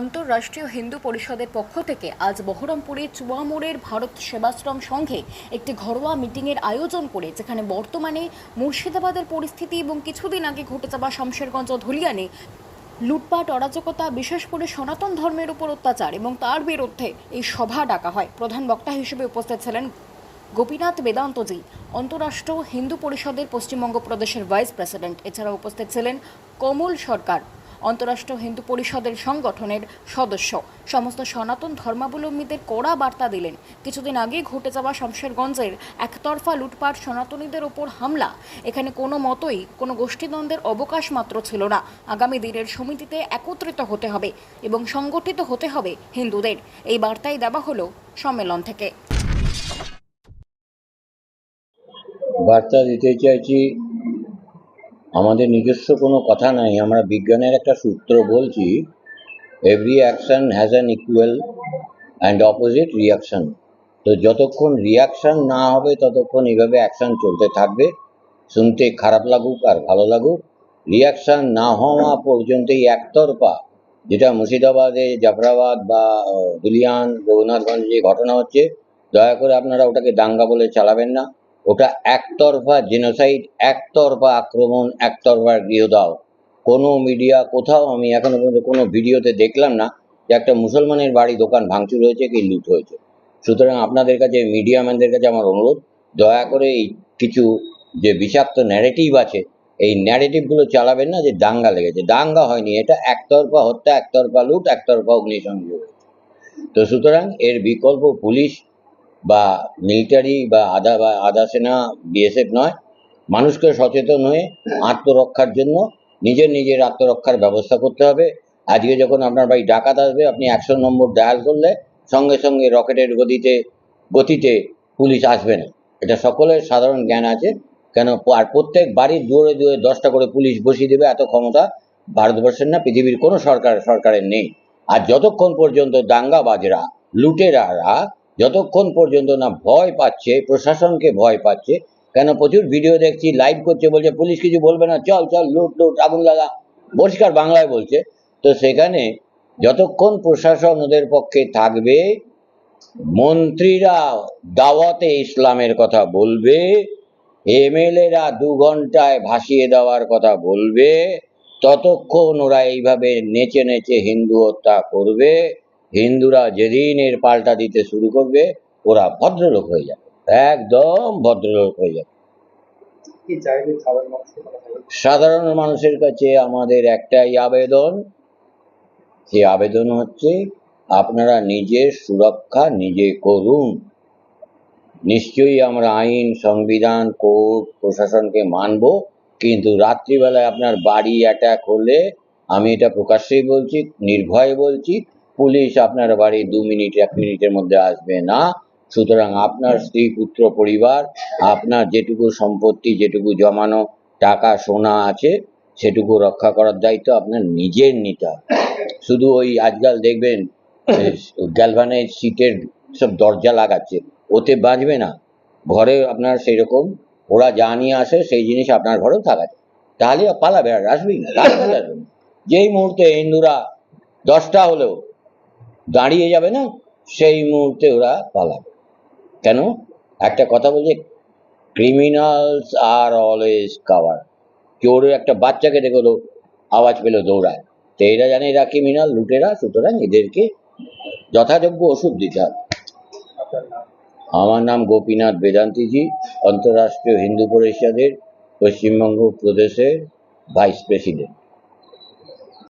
আন্তঃরাষ্ট্রীয় হিন্দু পরিষদের পক্ষ থেকে আজ বহরমপুরে চুয়ামোড়ের ভারত সেবাশ্রম সংঘে একটি ঘরোয়া মিটিংয়ের আয়োজন করে, যেখানে বর্তমানে মুর্শিদাবাদের পরিস্থিতি এবং কিছুদিন আগে ঘটে যাওয়া শামশেরগঞ্জ ধুলিয়ানে লুটপাট, অরাজকতা, বিশেষ করে সনাতন ধর্মের উপর অত্যাচার এবং তার বিরুদ্ধে এই সভা ডাকা হয়। প্রধান বক্তা হিসেবে উপস্থিত ছিলেন গোপীনাথ বেদান্তজি অন্তরাষ্ট্র হিন্দু পরিষদের পশ্চিমবঙ্গ প্রদেশের ভাইস প্রেসিডেন্ট। এছাড়া উপস্থিত ছিলেন কমল সরকার। অন্তরাষ্ট্র হিন্দু পরিষদের সংগঠনের সদস্য। সমস্ত সনাতন ধর্মাবলম্বীদের কড়া বার্তা দিলেন। কিছুদিন আগে ঘটে যাওয়া শামশেরগঞ্জের একতরফা লুটপাট সনাতনীদের ওপর হামলা। এখানে কোনো মতোই কোনো গোষ্ঠীদ্বন্দ্বের অবকাশ মাত্র ছিল না। আগামী দিনের সমিতিতে একত্রিত হতে হবে এবং সংগঠিত হতে হবে হিন্দুদের। এই বার্তাই দেওয়া হলো সম্মেলন থেকে। বার্তা দিতে চাইছি আমাদের নিজস্ব কোনো কথা নাই। আমরা বিজ্ঞানের একটা সূত্র বলছি every action has an equal and opposite reaction তো যতক্ষণ রিয়াকশন না হবে, ততক্ষণ এইভাবে অ্যাকশন চলতে থাকবে। শুনতে খারাপ লাগুক আর ভালো লাগুক। রিয়াকশন না হওয়া পর্যন্তই একতরফা, যেটা মুর্শিদাবাদে, জাফরাবাদ বা দুলিয়ান, রঘুনাথগঞ্জে ঘটনা হচ্ছে, দয়া করে আপনারা ওটাকে দাঙ্গা বলে চালাবেন না। ওটা একতরফা জেনোসাইড একতরফা আক্রমণ, একতরফা গৃহদাহ। কোনো মিডিয়া কোথাও আমি এখনও পর্যন্ত কোনো ভিডিওতে দেখলাম না যে একটা মুসলমানের বাড়ি দোকান ভাঙচুর হয়েছে কি লুট হয়েছে। সুতরাং আপনাদের কাছে মিডিয়াম্যানদের কাছে আমার অনুরোধ, দয়া করে এই কিছু যে বিষাক্ত ন্যারেটিভ আছে, এই ন্যারেটিভগুলো চালাবেন না যে দাঙ্গা লেগেছে। দাঙ্গা হয়নি, এটা একতরফা হত্যা, একতরফা লুট, একতরফা অগ্নিসংযোগ। তো সুতরাং এর বিকল্প পুলিশ বা মিলিটারি বা আধা বা আধা সেনা বিএসএফ নয়, মানুষকে সচেতন হয়ে আত্মরক্ষার জন্য নিজের নিজের আত্মরক্ষার ব্যবস্থা করতে হবে। আজকে যখন আপনার বাড়ি ডাকাত আসবে, আপনি একশো নম্বর ডায়াল করলে সঙ্গে সঙ্গে রকেটের গতিতে গতিতে পুলিশ আসবে না। এটা সকলের সাধারণ জ্ঞান আছে। কেন আর প্রত্যেক বাড়ির দুয়ারে দুয়ারে দশটা করে পুলিশ বসিয়ে দেবে, এত ক্ষমতা ভারতবর্ষের না, পৃথিবীর কোনো সরকার, সরকারের নেই। আর যতক্ষণ পর্যন্ত দাঙ্গাবাজরা, লুটেরারা যতক্ষণ পর্যন্ত না ভয় পাচ্ছে, প্রশাসনকে ভয় পাচ্ছে, কেন প্রচুর ভিডিও দেখছি লাইভ করছে, বলছে, পুলিশ কিছু বলবে না, চল চল, লুট লুট, আগুন লাগা। পরিষ্কার বাংলায় বলছে। তো সেখানে যতক্ষণ প্রশাসন ওদের পক্ষে থাকবে, মন্ত্রীরা দাওয়াতে ইসলামের কথা বলবে, এমএলএরা দু ঘন্টায় ভাসিয়ে দেওয়ার কথা বলবে, ততক্ষণ ওরা এইভাবে নেচে নেচে হিন্দু হত্যা করবে। হিন্দুরা যেদিন এর পাল্টা দিতে শুরু করবে ওরা ভদ্রলোক হয়ে যাবে। একদম ভদ্রলোক হয়ে যাবে। সাধারণ মানুষের কাছে আমাদের একটাই আবেদন সেই আবেদন হচ্ছে আপনারা নিজের সুরক্ষা নিজে করুন। নিশ্চয়ই আমরা আইন সংবিধান কোর্ট প্রশাসনকে মানব কিন্তু রাত্রিবেলায় আপনার বাড়ি অ্যাটাক হলে আমি এটা প্রকাশ্যেই বলছি নির্ভয়ে বলছি পুলিশ আপনার বাড়ি দু মিনিট, এক মিনিটের মধ্যে আসবে না। সুতরাং আপনার স্ত্রী, পুত্র, পরিবার, আপনার যেটুকু সম্পত্তি, যেটুকু জমানো টাকা, সোনা আছে, সেটুকু রক্ষা করার দায়িত্ব আপনার নিজের নিতে শুধু ওই আজকাল দেখবেন গ্যালভানের সিটের সব দরজা লাগাচ্ছে, ওতে বাঁচবে না। ঘরে আপনার সেই রকম ওরা যা নিয়ে আসে সেই জিনিস আপনার ঘরেও থাকাচ্ছে তাহলে পালাবে আর আসবেই না, রাস্তায় না। যেই মুহূর্তে হিন্দুরা দশটা হলেও দাঁড়িয়ে যাবে না, সেই মুহূর্তে ওরা পালাবে। কেন? একটা কথা বলছে ক্রিমিনালস আর অলওয়েজ কাভার চোরের একটা বাচ্চাকে দেখল আওয়াজ পেল দৌড়ায়। তো এরা জানে এরা ক্রিমিনাল লুটেরা, সুতরাং এদেরকে যথাযোগ্য ওষুধ দিতে হবে। আমার নাম গোপীনাথ বেদান্তিজি অন্তর্রাষ্ট্রীয় হিন্দু পরিষদের পশ্চিমবঙ্গ প্রদেশের ভাইস প্রেসিডেন্ট।